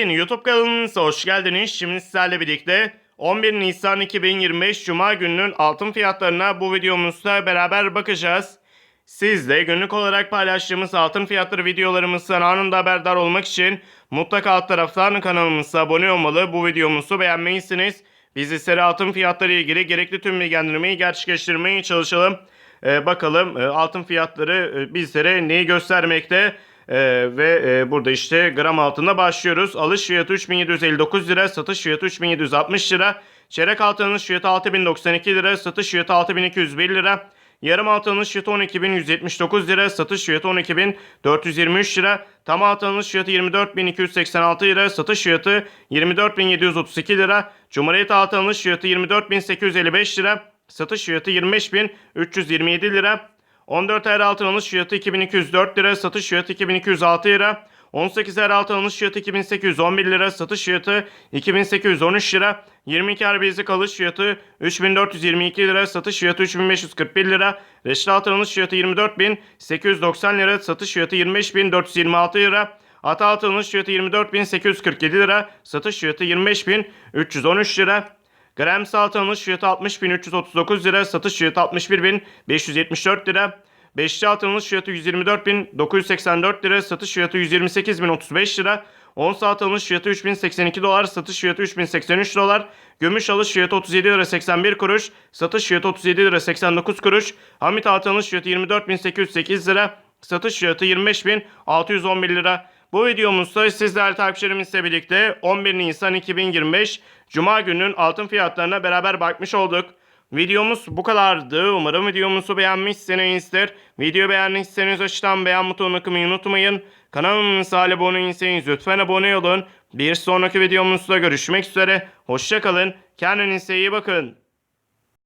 YouTube kanalımıza hoş geldiniz. Şimdi sizlerle birlikte 11 Nisan 2025 Cuma gününün altın fiyatlarına bu videomuzda beraber bakacağız. Siz de günlük olarak paylaştığımız altın fiyatları videolarımızdan anında haberdar olmak için mutlaka alt taraftan kanalımıza abone olmalı. Bu videomuzu beğenmelisiniz. Biz ise altın fiyatları ilgili gerekli tüm bilgilendirmeyi gerçekleştirmeye çalışalım. Ee, bakalım e, altın fiyatları e, bizlere neyi göstermekte? Ee, ve e, burada işte gram altında başlıyoruz. Alış fiyatı 3759 lira, satış fiyatı 3760 lira. Çeyrek altın alış fiyatı 6092 lira, satış fiyatı 6201 lira. Yarım altın alış fiyatı 12179 lira, satış fiyatı 12423 lira. Tam altın alış fiyatı 24286 lira, satış fiyatı 24732 lira. Cumhuriyet altın alış fiyatı 24855 lira, satış fiyatı 25327 lira. 14 ayar altın alış fiyatı 2204 lira, satış fiyatı 2206 lira. 18 ayar altın alış fiyatı 2811 lira, satış fiyatı 2813 lira. 22 ayar bilezik alış fiyatı 3422 lira, satış fiyatı 3541 lira. Reşit altın alış fiyatı 24890 lira, satış fiyatı 25426 lira. Ata altın alış fiyatı 24847 lira, satış fiyatı 25313 lira. Gram altın alış fiyatı 60.339 lira, satış fiyatı 61.574 lira. Beşli altın alış fiyatı 124.984 lira, satış fiyatı 128.035 lira. Ons altın alış fiyatı 3082 dolar, satış fiyatı 3083 dolar. Gümüş alış fiyatı 37 lira 81 kuruş, satış fiyatı 37 lira 89 kuruş. Hamit altın alış fiyatı 24.808 lira, satış fiyatı 25.611 lira. Bu videomuzda sizler takipçilerimizle birlikte 11 Nisan 2025 Cuma gününün altın fiyatlarına beraber bakmış olduk. Videomuz bu kadardı. Umarım videomuzu beğenmişsinizdir. Video beğendiyseniz aşağıdan beğen butonuna kılmayı unutmayın. Kanalımıza abone değilseniz lütfen abone olun. Bir sonraki videomuzda görüşmek üzere. Hoşçakalın. Kendinize iyi bakın.